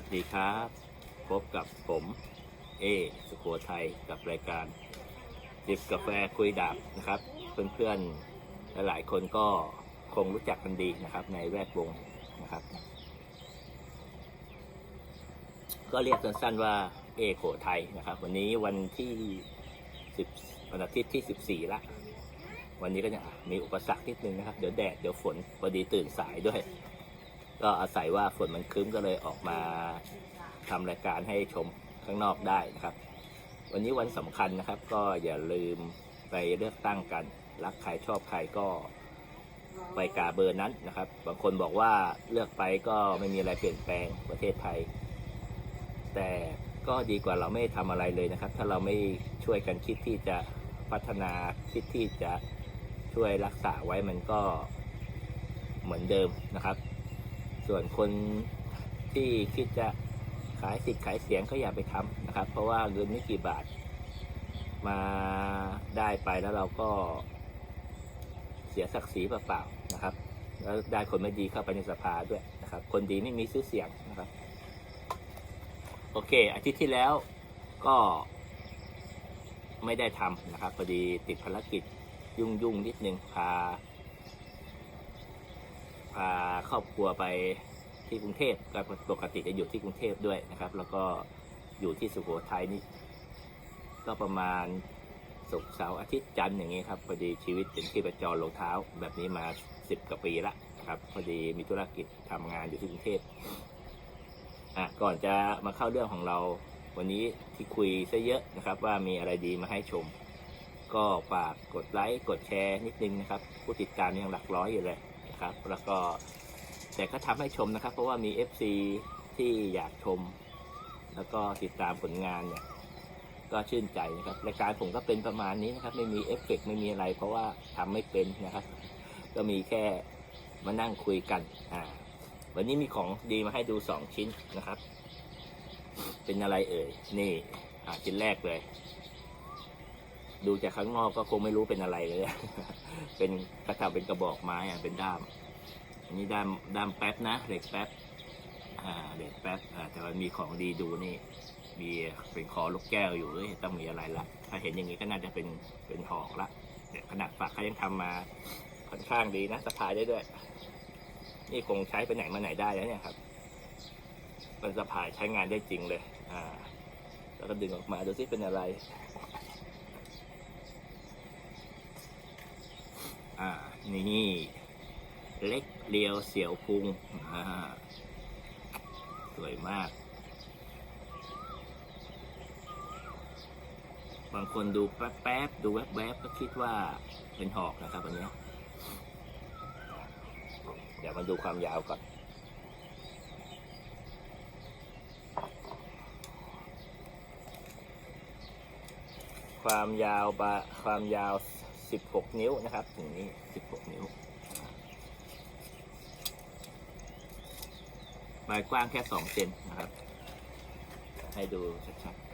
วัสดีครับ พบกับผมเอสุโขทัยกับรายการจิบกาแฟคุยดาบนะครับ เพื่อนๆหลายๆคนก็คงรู้จักกันดีนะครับ ในแวดวงนะครับ ก็เรียกสั้นๆว่าเอโขทัยนะครับ วันนี้วันที่10วันอาทิตย์ที่ 14ละวันนี้ก็จะมีอุปสรรคนิดนึงนะครับ เดี๋ยวแดดเดี๋ยวฝนพอดีตื่นสายด้วย ก็อาศัยว่าฝนมันครึ้มก็เลยออกมาทำรายการให้ชมข้างนอกได้นะครับ วันนี้วันสำคัญนะครับ ก็อย่าลืมไปเลือกตั้งกัน รักใครชอบใครก็ไปกาเบอร์นั้นนะครับ บางคนบอกว่าเลือกไปก็ไม่มีอะไรเปลี่ยนแปลงประเทศไทย แต่ก็ดีกว่าเราไม่ทำอะไรเลยนะครับ ถ้าเราไม่ช่วยกันคิดที่จะพัฒนาคิดที่จะช่วยรักษาไว้มันก็เหมือนเดิมนะครับ ส่วนคนที่คิดจะขายสิทธิ์ขายเสียงก็อย่าไปทำนะครับ เพราะว่าเงินไม่กี่บาทมาได้ไปแล้วเราก็เสียศักดิ์ศรีเปล่าๆนะครับ แล้วได้คนไม่ดีเข้าไปในสภาด้วยนะครับ คนดีไม่มีชื่อเสียงนะครับ โอเค อาทิตย์ที่แล้วก็ไม่ได้ทำนะครับพอดีติดภารกิจยุ่งๆนิดนึงพา พาครอบครัวไปที่กรุงเทพก็ปกติจะอยู่ที่กรุงเทพด้วยนะครับ แล้วก็อยู่ที่สุโขทัยนี่ก็ประมาณศุกร์เสาร์อาทิตย์จันทร์อย่างนี้ครับพอดีชีวิตเป็นที่ประจรลงเท้า แบบนี้มาสิบกว่าปีละครับพอดีมีธุรกิจทำงานอยู่ที่กรุงเทพอะก่อนจะมาเข้าเรื่องของเราวันนี้ที่คุยซะเยอะนะครับ ว่ามีอะไรดีมาให้ชม ก็ฝากกดไลค์กดแชร์นิดนึงนะครับ ผู้ติดตามยังหลักร้อยอยู่เลย นะครับ แล้วก็แต่ก็ทำให้ชมนะครับ เพราะว่ามี FC ที่อยากชม แล้วก็ติดตามผลงานเนี่ยก็ชื่นใจนะครับรายการผมก็เป็นประมาณนี้นะครับ ไม่มีเอฟเฟกต์ไม่มีอะไร เพราะว่าทำไม่เป็นนะครับ ก็มีแค่มานั่งคุยกันอ่าวันนี้มีของดีมาให้ดูสองชิ้นนะครับ เป็นอะไรเอ่ยนี่อ่าชิ้นแรกเลย ดูจากข้างนอกก็คงไม่รู้เป็นอะไรเลย เป็นกระถาเป็นกระบอกไม้อะเป็นด้าม อันนี้ด้ามด้ามแป๊บนะเหล็กแป๊บอ่าเหล็กแป๊บอ่าแต่ว่ามีของดีดูนี่ มีเป็นคอลูกแก้วอยู่เอ้ยต้องมีอะไรละถ้าเห็นอย่างนี้ก็น่าจะเป็นเป็นหอกละเนี่ยขนาดฝักเขายังทำมาค่อนข้างดีนะสะพายได้ด้วย นี่คงใช้ไปไหนมาไหนได้แล้วเนี่ยครับเป็นสะพายใช้งานได้จริงเลย อ่า แล้วก็ดึงออกมาดูซิเป็นอะไร อ่า นี่ เล็กเรียวเสียวพุงอ่าสวยมาก บางคนดูแป๊บๆ ดูแวบๆ ก็คิดว่าเป็นหอกนะครับอันเนี้ยเดี๋ยวมาดูความยาวก่อนความยาวบะความยาว 16 นิ้วนะครับถึงนี้ 16 นิ้วใบกว้างแค่ 2 เซนนะครับ ให้ดูชัดๆ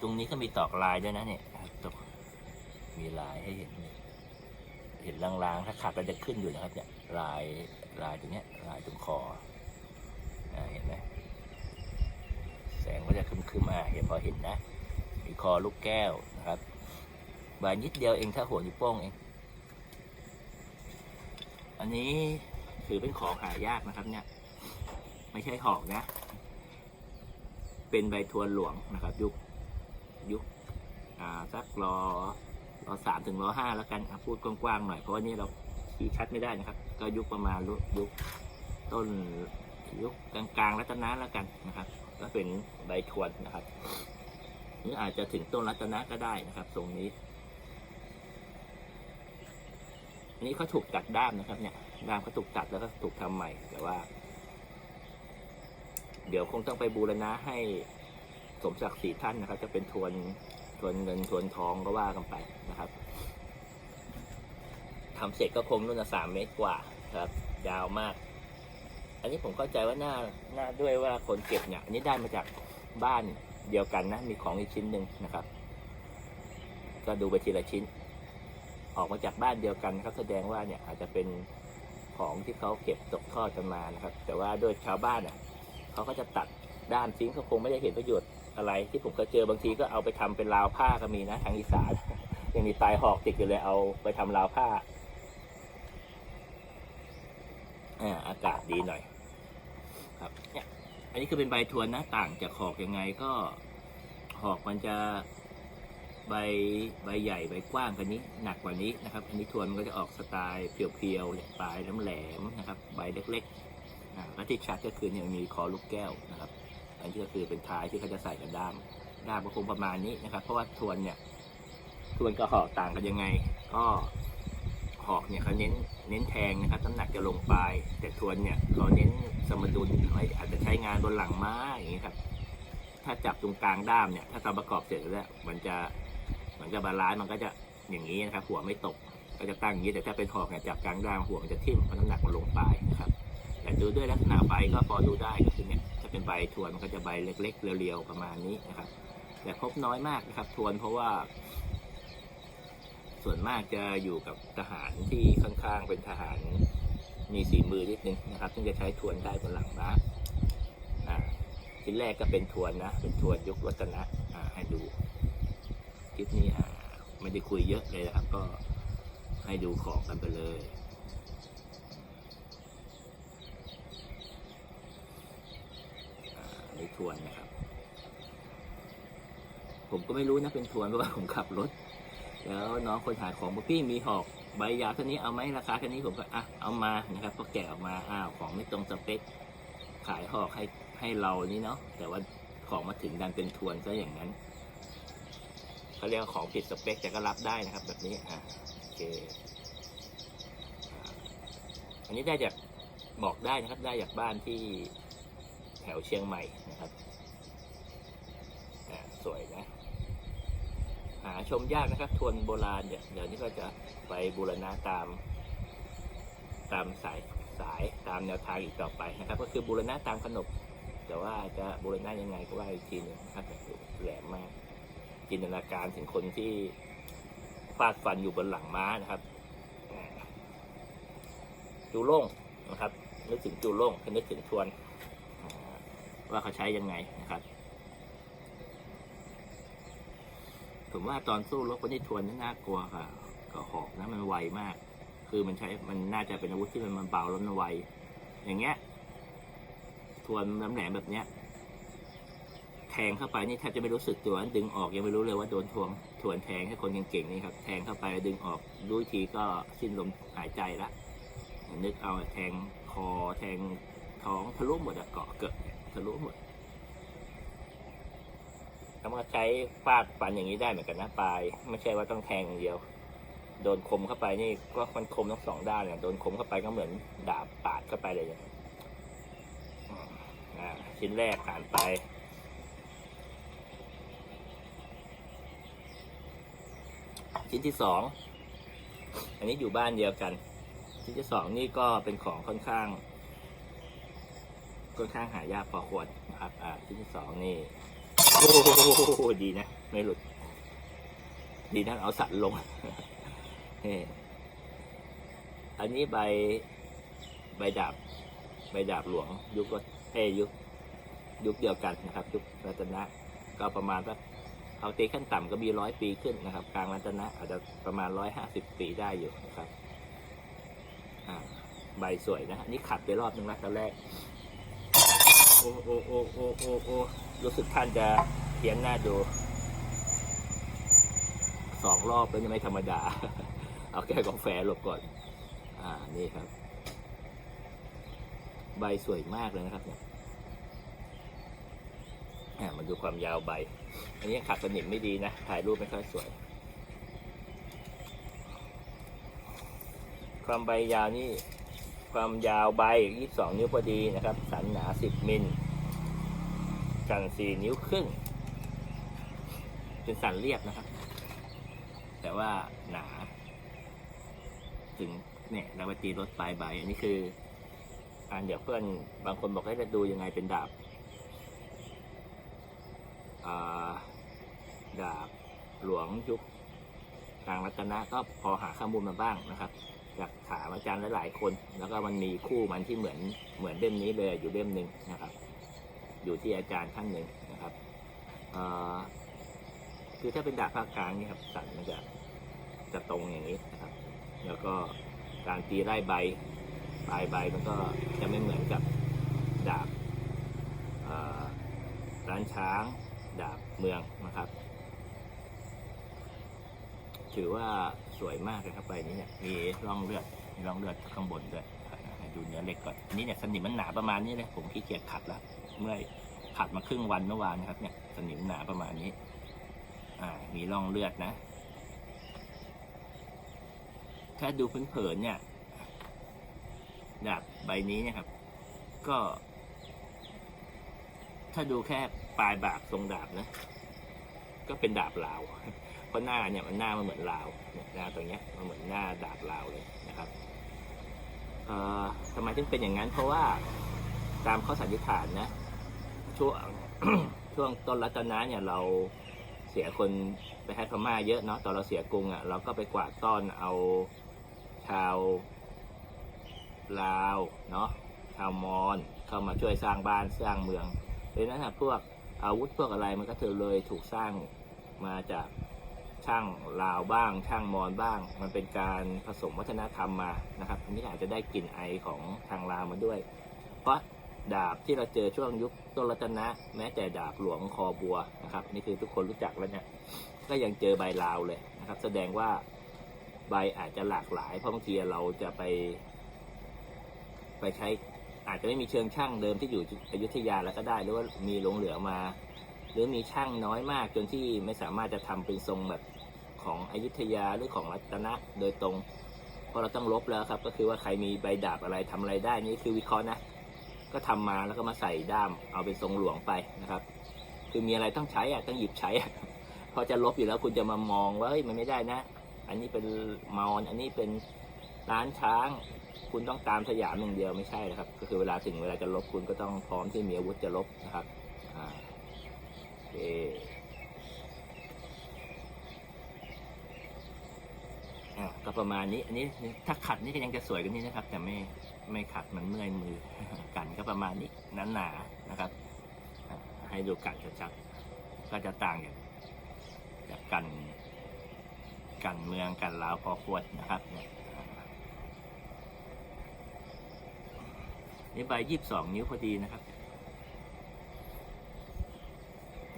ตรงนี้ก็มีตอกลายด้วยนะเนี่ยตกมีลายให้เห็นเนี่ยเห็นลางๆ ถ้าขาดก็จะขึ้นอยู่นะครับเนี่ย ลายลายตรงเนี้ยลายตรงคออเห็นไหมแสงก็จะคึมๆอ่าเห็นพอเห็นนะ มีคอลูกแก้วนะครับใบนิดเดียวเองถ้าหัวนิ้วโป้งเอง อันนี้ถือเป็นของหายากนะครับเนี่ย ไม่ใช่หอกนะ เป็นใบทวนหลวงนะครับ ยุคยุคอ่าสักรอรอสามถึงรอห้าแล้วกันพูดกว้างๆหน่อยเพราะว่านี่เรา ชี้ชัดไม่ได้นะครับ ก็ยุคประมาณยุคต้นยุคกลางๆรัตนะแล้วกันนะครับ ก็เป็นใบทวนนะครับหรืออาจจะถึงต้นรัตนะก็ได้นะครับตรงนี้นี่เขาถูกตัดด้ามนะครับ เนี่ยด้ามเขาถูกตัดแล้วก็ถูกทำใหม่ แต่ว่า เดี๋ยวคงต้องไปบูรณะให้สมศักดิ์ศรีท่านนะครับ จะเป็นทวนทวนเงินทวนทองก็ว่ากันไปนะครับ ทำเสร็จก็คงนู่นนะสามเมตรกว่าครับ ยาวมาก อันนี้ผมเข้าใจว่าหน่าหน่าด้วยว่าคนเก็บเนี่ยอันนี้ได้มาจากบ้านเดียวกันนะ มีของอีกชิ้นหนึ่งนะครับ ก็ดูไปทีละชิ้น ออกมาจากบ้านเดียวกันครับแสดงว่าเนี่ยอาจจะเป็นของที่เขาเก็บตกทอดกันมานะครับ แต่ว่าโดยชาวบ้านอะเขาก็จะตัดด้ามทิ้งเขาคงไม่ได้เห็นประโยชน์อะไร ที่ผมเคยเจอบางทีก็เอาไปทำเป็นราวผ้าก็มีนะทางอีสานยังมีปลายหอกติดอยู่เลยเอาไปทำราวผ้า อ่าอากาศดีหน่อย ครับเนี่ยอันนี้คือเป็นใบทวนนะต่างจากหอกยังไงก็หอกมันจะใบใบใหญ่ใบกว้างกว่านี้หนักกว่านี้นะครับ อันนี้ทวนมันก็จะออกสไตล์เพียวๆอย่างปลายแหลมๆนะครับ ใบเล็กๆอ่าแล้วที่ชัดก็คือเนี่ยมีคอลูกแก้วนะครับ อันนี้ก็คือเป็นท้ายที่เขาจะใส่กับด้ามด้ามก็คงประมาณนี้นะครับ เพราะว่าทวนเนี่ยทวนกับหอกต่างกันยังไง ก็ หอกเนี่ยเขาเน้นเน้นแทงนะครับน้ำหนักจะลงปลาย แต่ทวนเนี่ยเราเน้นสมดุลหน่อยอาจจะใช้งานบนหลังม้าอย่างนี้ครับ ถ้าจับตรงกลางด้ามเนี่ย ถ้าตอนประกอบเสร็จแล้วมันจะมันจะบาลานซ์มันก็จะอย่างนี้นะครับ หัวไม่ตกก็จะตั้งอย่างนี้แต่ถ้าเป็นหอกเนี่ยจับกลางด้ามหัวมันจะทิ่มเพราะน้ำหนักมันลงปลายนะครับแต่ดูด้วยลักษณะใบก็พอดูได้ก็คือเนี่ยถ้าเป็นใบทวนมันก็จะใบเล็กๆเรียวๆประมาณนี้นะครับ แต่พบน้อยมากนะครับ ทวนเพราะว่า ส่วนมากจะอยู่กับทหารที่ข้างๆเป็นทหารมีสีมือนิดนึงนะครับซึ่งจะใช้ทวนได้บนหลังม้าอ่าชิ้นแรกก็เป็นทวนนะ เป็นทวนยุครัตนะให้ดูคลิปนี้ไม่ได้คุยเยอะเลยนะครับ ก็ให้ดูของกันไปเลยอ่านี่ทวนนะครับ ผมก็ไม่รู้นะเป็นทวนเพราะว่าผมขับรถ แล้วน้องคนขายของบอกพี่มีหอกใบยาวเท่านี้เอาไหมราคาเท่านี้ผมก็อะเอามานะครับก็แกะออกมาอ้าวของไม่ตรงสเปคขายหอกให้ให้เรานี่เนาะแต่ว่าของมาถึงดันเป็นทวนซะอย่างนั้นเขาเรียกของผิดสเปคแต่ก็รับได้นะครับ แบบนี้อะโอเคอันนี้ได้จากบอกได้นะครับได้จากบ้านที่แถวเชียงใหม่นะครับอ่าสวยนะ หาชมยากนะครับทวนโบราณเนี่ยเดี๋ยวนี้ก็จะไปบูรณะตาม ตามสายสายตามแนวทางอีกต่อไปนะครับ ก็คือบูรณะตามขนบแต่ว่าจะบูรณะยังไงก็ว่าอีกทีนึงนะครับแต่แหลมมาก จินตนาการถึงคนที่ฟาดฟันอยู่บนหลังม้านะครับจูโล่งนะครับนึกถึงจูโล่งคือนึกถึงทวนว่าเขาใช้ยังไงนะครับ ผมว่าตอนสู้รบคนที่ทวนนี่น่ากลัวค่ะ ก็หอกนะมันไวมาก คือมันใช้มันน่าจะเป็นอาวุธที่มันมันเบาแล้วมันไวอย่างเงี้ย ทวนน้ำแหลมแบบเนี้ย แทงเข้าไปนี่แทบจะไม่รู้สึกตัวดึงออกยังไม่รู้เลยว่าโดนทวงทวนแทงให้คนเก่งๆนี่ครับ แทงเข้าไปดึงออกดูอีกทีก็สิ้นลมหายใจละนึกเอาแทงคอแทงท้องทะลุหมดอะเกาะเกิดทะลุหมด ถ้ามาใช้ฟาดฟันอย่างนี้ได้เหมือนกันนะปลาย ไม่ใช่ว่าต้องแทงอย่างเดียว โดนคมเข้าไปนี่ก็มันคมทั้งสองด้านเนี่ยโดนคมเข้าไปก็เหมือนดาบปาดเข้าไปเลยเนี่ยอืมอ่าชิ้นแรกผ่านไป ชิ้นที่สองอันนี้อยู่บ้านเดียวกัน ชิ้นที่สองนี่ก็เป็นของค่อนข้าง ค่อนข้างหายากพอควรนะครับ อ่าชิ้นที่สองนี่ โอ้โหดีนะ ไม่หลุด ดีนะเอาสัตว์ลงเฮ้อันนี้ใบใบดาบ ใบดาบหลวง ยุครถเอยยุคยุคเดียวกันนะครับ ยุครัตนะก็ประมาณสักเอาตีขั้นต่ำก็มีร้อยปีขึ้นนะครับ กลางรัตนะอาจจะประมาณร้อยห้าสิบปีได้อยู่นะครับใบสวยนะอันนี้ขัดไปรอบนึงแล้วตอนแรก โอ้โอ้โอ้โอ้โอ้โอ้รู้สึกท่านจะเพี้ยนหน้าดูสองรอบแล้วยังไม่ธรรมดา เอาแก้วกาแฟหลบก่อน อ่านี่ครับ ใบสวยมากเลยนะครับเนี่ยอ่ามาดูความยาวใบ อันนี้ยังขัดสนิมไม่ดีนะ ถ่ายรูปไม่ค่อยสวย ความใบยาวนี่ ความยาวใบ 22 นิ้วพอดีนะครับ สันหนา 10 มิลกัน 4 นิ้วครึ่ง เป็นสันเรียบนะครับ แต่ว่าหนา ถึงเนี่ยเราไปตีรถปลายใบ อันนี้คือ อันเดี๋ยวเพื่อนบางคนบอกให้จะดูยังไงเป็นดาบาดาบหลวงยุคทางรัตนะก็พอหาข้อมูลมาบ้างนะครับ จากถามอาจารย์หลายๆคน แล้วก็มันมีคู่มันที่เหมือนเหมือนเล่มนี้เลยอยู่เล่มหนึ่งนะครับ อยู่ที่อาจารย์ท่านหนึ่งนะครับคือถ้าเป็นดาบภาคกลางนี่ครับสันมันจะจะตรงอย่างนี้นะครับ แล้วก็การตีไล่ใบปลายใบมันก็จะไม่เหมือนกับดาบร้านช้าง ดาบเมืองนะครับ ถือว่าสวยมากเลยครับใบนี้เนี่ยมีร่องเลือดมีร่องเลือดข้างบนด้วยให้ดูเนื้อเล็กก่อนอันนี้เนี่ยสนิมมันหนาประมาณนี้เลยผมขี้เกียจขัดล้วเมื่อยขัดมาครึ่งวันเมื่อวานนะครับ เนี่ยสนิมหนาประมาณนี้ อ่า มีร่องเลือดนะถ้าดูเผินๆเนี่ยดาบใบนี้เนะครับ ก็ ถ้าดูแค่ปลายบากทรงดาบนะ ก็เป็นดาบลาว เพราะหน้าเนี่ยมันหน้ามันเหมือนลาวหน้าตรงเนี้ยมันเหมือนหน้าดาบลาวเลยนะครับเอ่อทำไมถึงเป็นอย่างนั้นเพราะว่าตามข้อสันนิษฐานนะช่วงช่วงต้นรัตนะเนี่ยเราเสียคนไปให้พม่าเยอะเนาะตอนเราเสียกรุงอะ่ะเราก็ไปกวาดต้อนเอาชาวลาวเนาะชาวมอญเข้ามาช่วยสร้างบ้านสร้างเมืองดังนั้นอะพวกอาวุธพวกอะไรมันก็เธอเลยถูกสร้างมาจาก ช่างลาวบ้าง ช่างมอญบ้าง มันเป็นการผสมวัฒนธรรมมานะครับอันนี้อาจจะได้กลิ่นไอของทางลาวมาด้วย เพราะดาบที่เราเจอช่วงยุคต้นรัตนะ แม้แต่ดาบหลวงคอบัวนะครับนี่คือทุกคนรู้จักแล้วเนี่ยก็ยังเจอใบลาวเลยนะครับ แสดงว่าใบอาจจะหลากหลายเพราะบางทีเราจะไป ไปใช้อาจจะไม่มีเชิงช่างเดิมที่อยู่อยุธยาแล้วก็ได้ หรือว่ามีหลงเหลือมา หรือมีช่างน้อยมากจนที่ไม่สามารถจะทำเป็นทรงแบบ ของอยุธยาหรือของรัตนะโดยตรง เพราะเราต้องลบแล้วครับ ก็คือว่าใครมีใบดาบอะไรทำอะไรได้นี่คือวิเคราะห์นะ ก็ทำมาแล้วก็มาใส่ด้ามเอาเป็นทรงหลวงไปนะครับ คือมีอะไรต้องใช้อะต้องหยิบใช้อะพอจะลบอยู่แล้วคุณจะมามองว่าเฮ้ยมันไม่ได้นะ อันนี้เป็นมอนอันนี้เป็นร้านช้าง คุณต้องตามสยามอย่างเดียวไม่ใช่นะครับ ก็คือเวลาถึงเวลาจะลบคุณก็ต้องพร้อมที่มีอาวุธจะลบนะครับอ่าโอเคอะ ก็ประมาณนี้อันนี้ถ้าขัดนี่ก็ยังจะสวยกว่านี้นะครับ แต่ไม่ไม่ขัดมันเมื่อยมือกันก็ประมาณนี้หนาๆนะครับ ให้ดูกันชัดๆก็จะต่างจากจากกันกันเมืองกันลาวพอควรนะครับเนี่ยนี่ใบยี่สิบสองนิ้วพอดีนะครับ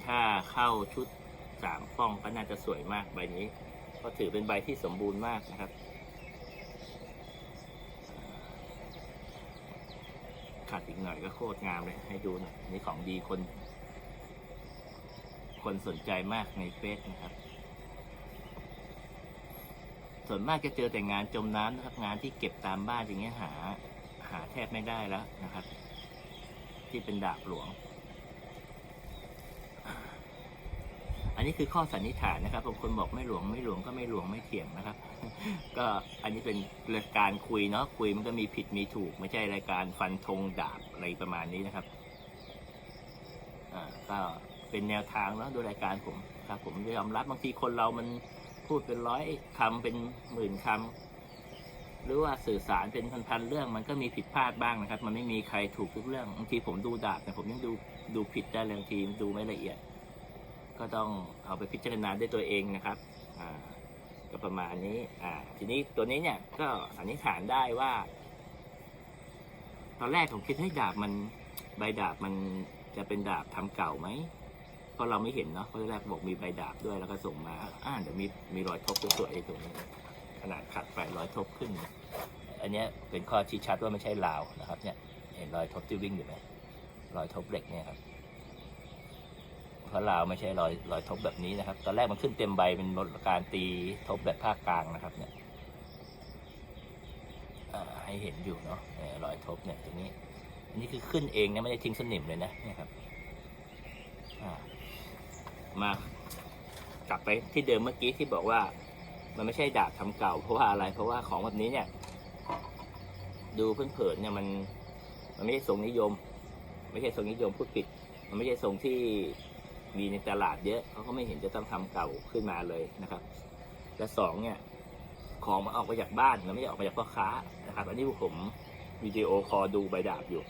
ถ้าเข้าชุดสามป้องก็น่าจะสวยมากใบนี้ ก็ถือเป็นใบที่สมบูรณ์มากนะครับ ขาดอีกหน่อยก็โคตรงามเลย ให้ดูหน่อยนี่ของดีคน คนสนใจมากในเฟซนะครับ ส่วนมากจะเจอแต่งานจมน้ำนะครับ งานที่เก็บตามบ้านอย่างเงี้ยหา หาแทบไม่ได้แล้วนะครับ ที่เป็นดาบหลวง นนี้คือข้อสันนิษฐานนะครับบางคนบอกไม่หลวงไม่หลวงก็ไม่หลวงไม่เถียงนะครับ ก็อันนี้เป็นรายการคุยเนาะคุยมันก็มีผิดมีถูก ไม่ใช่รายการฟันธงดาบอะไรประมาณนี้นะครับอ่าก็เป็นแนวทางเนาะดูรายการผมครับ ผมยอมรับบางทีคนเรามันพูดเป็นร้อยคำเป็นหมื่นคำหรือว่าสื่อสารเป็นพันๆเรื่องมันก็มีผิดพลาดบ้างนะครับ มันไม่มีใครถูกทุกเรื่องบางทีผมดูดาบแต่ผมยังดูดูผิดได้เลยบางทีดูไม่ละเอียด ก็ต้องเอาไปพิจารณาด้วยตัวเองนะครับก็ประมาณนี้ทีนี้ตัวนี้เนี่ยก็สันนิษฐานได้ว่า ตอนแรกผมคิดให้ดาบมันใบดาบมันจะเป็นดาบทำเก่าไหมเพราะเราไม่เห็นเนาะเพราะแรกบอกมีใบดาบด้วยแล้วก็ส่งมาอ่าเดี๋ยวมีมีรอยทบสวยๆตรงนี้ขนาดขัดไปรอยทบขึ้น อันนี้เป็นข้อชี้ชัดว่าไม่ใช่ลาวนะครับ เนี่ย เห็นรอยทบที่วิ่งอยู่ไหมรอยทบเหล็กเนี่ยครับ พราะลาวไม่ใช่รอยรอยทบแบบนี้นะครับ ตอนแรกมันขึ้นเต็มใบเป็นการตีทบแบบภาคกลางนะครับเนี่ยให้เห็นอยู่เนาะรอยทบเนี่ยตรงนี้ อันนี้คือขึ้นเองนะไม่ได้ทิ้งสนิมเลยนะนี่ครับมากลับไปที่เดิมเมื่อกี้ที่บอกว่า มันไม่ใช่ดาบทำเก่า เพราะว่าอะไร เพราะว่าของแบบนี้เนี่ย ดูเผินเนี่ยมัน มันไม่ใช่ทรงนิยม ไม่ใช่ทรงนิยมพูดผิด มันไม่ใช่ทรงที่ มีในตลาดเยอะเขาก็ไม่เห็นจะต้องทำเก่าขึ้นมาเลยนะครับ และสองเนี่ย ของมันออกมาจากบ้านมันไม่ได้ออกมาจากพ่อค้านะครับ อันนี้ผมวิดีโอคอลดูใบดาบอยู่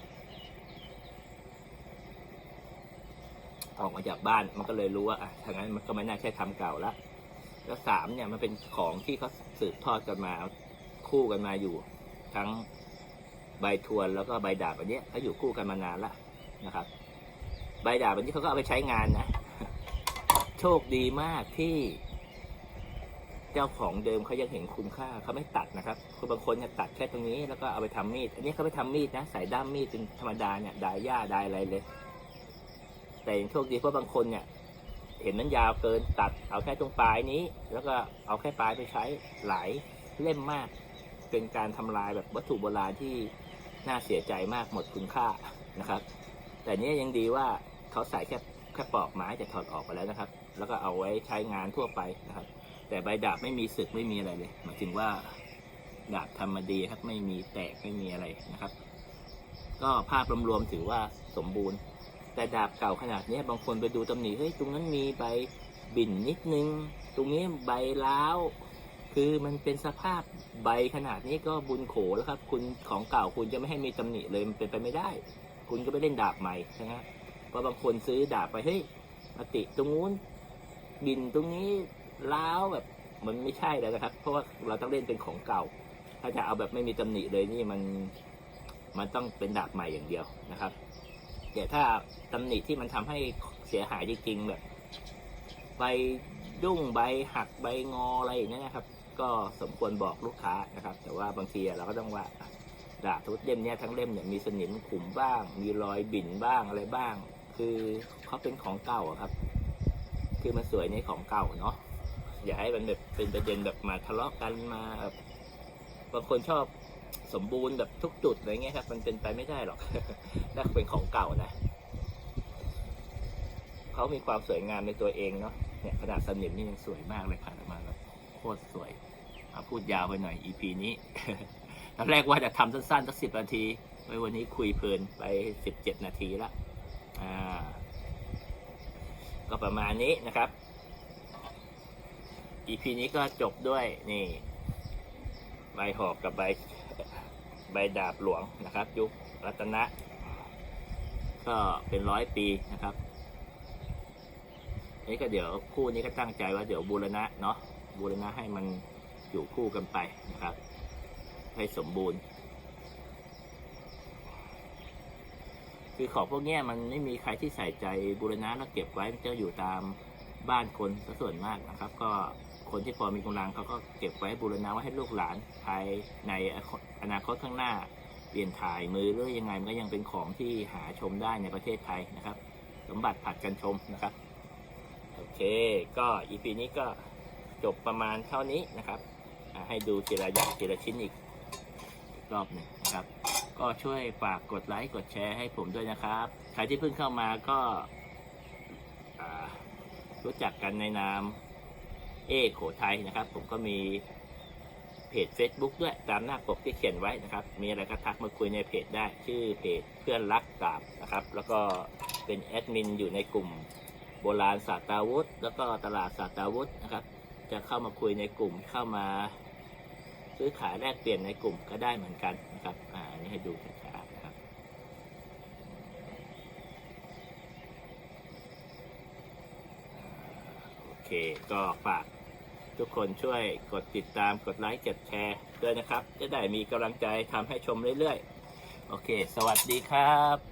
ออกมาจากบ้านมันก็เลยรู้ว่าอะทางนั้นมันก็ไม่น่าใช่ทำเก่าล้วแล้วสามเนี่ยมันเป็นของที่เขาสืบทอดกันมาคู่กันมาอยู่ ทั้งใบทวนแล้วก็ใบดาบอันเนี้ยเขาอยู่คู่กันมานานละนะครับ ใบดาบอันนี้เขาก็เอาไปใช้งานนะ โชคดีมากที่เจ้าของเดิมเขายังเห็นคุณค่าเขาไม่ตัดนะครับคือบางคนเนี่ยตัดแค่ตรงนี้แล้วก็เอาไปทำมีด อันนี้เขาไปทำมีดนะใส่ด้ามมีดเป็นธรรมดาเนี่ยดายหญ้าดายอะไรเลย แต่ยังโชคดีเพราะบางคนเนี่ย เห็นมันยาวเกินตัดเอาแค่ตรงปลายนี้ แล้วก็เอาแค่ปลายไปใช้หลายเล่มมาก เป็นการทำลายแบบวัตถุโบราณที่น่าเสียใจมากหมดคุณค่านะครับ แต่เนี้ยยังดีว่า เขาใส่แค่แค่ปอกไม้แต่ถอดออกไปแล้วนะครับ แล้วก็เอาไว้ใช้งานทั่วไปนะครับ แต่ใบดาบไม่มีสึกไม่มีอะไรเลยหมายถึงว่าดาบทำมาดีครับไม่มีแตกไม่มีอะไรนะครับ ก็ภาพรวมๆถือว่าสมบูรณ์ แต่ดาบเก่าขนาดนี้บางคนไปดูตำหนิเฮ้ยตรงนั้นมีใบบิ่นนิดนึง ตรงนี้ใบล้าวคือมันเป็นสภาพใบขนาดนี้ก็บุญโขแล้วครับ คุณของเก่าคุณจะไม่ให้มีตำหนิเลยมันเป็นไปไม่ได้ คุณก็ไปเล่นดาบใหม่นะฮะ เพราะบางคนซื้อดาบไปเฮ้ยมาติตรงนู้นบินตรงนี้ล้าวแบบมันไม่ใช่แล้วนะครับ เพราะว่าเราต้องเล่นเป็นของเก่า ถ้าจะเอาแบบไม่มีตำหนิเลยนี่มันมันต้องเป็นดาบใหม่อย่างเดียวนะครับแต่ถ้าตำหนิที่มันทำให้เสียหายจริงๆแบบใบดุ้งใบหักใบงออะไรอย่างเงี้ยนะครับ ก็สมควรบอกลูกค้านะครับ แต่ว่าบางทีเราก็ต้องว่าดาบทุกเล่มเนี้ยทั้งเล่มเนี่ยมีสนิมขุมบ้าง มีรอยบิ่นบ้างอะไรบ้าง คือเขาเป็นของเก่าครับ คือมันสวยในของเก่าเนาะอย่าให้มันแบบเป็นประเด็นแบบมาทะเลาะกันมาแบบบางคนชอบสมบูรณ์แบบทุกจุดอะไรเงี้ยครับ มันเป็นไปไม่ได้หรอกถ้าเป็นของเก่านะเขามีความสวยงามในตัวเองเนาะเนี่ยขนาดสนิมนี่ยังสวยมากเลยผ่านมาแบบโคตรสวยเอาพูดยาวไปหน่อย EP นี้ตอนแรกว่าจะทำสั้นๆสักสิบนาทีไว้วันนี้คุยเพลินไปสิบเจ็ดนาทีละ อ่าก็ประมาณนี้นะครับ EP นี้ก็จบด้วยนี่ใบหอกกับใบใบดาบหลวงนะครับ ยุครัตนะ ก็เป็นร้อยปีนะครับนี่ก็เดี๋ยวคู่นี้ก็ตั้งใจว่าเดี๋ยวบูรณะเนาะบูรณะให้มันอยู่คู่กันไปนะครับ ให้สมบูรณ์ คือของพวกนี้มันไม่มีใครที่ใส่ใจบูรณะแล้วเก็บไว้มันจะอยู่ตามบ้านคนส่วนมากนะครับ ก็คนที่พอมีกำลังเขาก็เก็บไว้บูรณะไว้ให้ลูกหลานภายในอนาคตข้างหน้า เปลี่ยนถ่ายมือหรือยังไงมันก็ยังเป็นของที่หาชมได้ในประเทศไทยนะครับ สมบัติผัดกันชมนะครับโอเค ก็ EP นี้ก็จบประมาณเท่านี้นะครับให้ดูทีละอย่างทีละชิ้นอีกรอบหนึ่ง ก็ช่วยฝากกดไลค์กดแชร์ให้ผมด้วยนะครับ ใครที่เพิ่งเข้ามาก็รู้จักกันในนามเอโขไทยนะครับ ผมก็มีเพจ Facebook ด้วยตามหน้าปกที่เขียนไว้นะครับ มีอะไรก็ทักมาคุยในเพจได้ชื่อเพจเพื่อนรักกาบนะครับ แล้วก็เป็นแอดมินอยู่ในกลุ่มโบราณศาสตราวุธ แล้วก็ตลาดศาสตราวุธนะครับ จะเข้ามาคุยในกลุ่มเข้ามาซื้อขายแลกเปลี่ยนในกลุ่มก็ได้เหมือนกัน นะครับอ่านี้ให้ดูช้าๆนะครับโอเคก็ฝากทุกคนช่วยกดติดตามกดไลค์กดแชร์ด้วยนะครับ จะได้มีกำลังใจทำให้ชมเรื่อยๆ โอเค สวัสดีครับ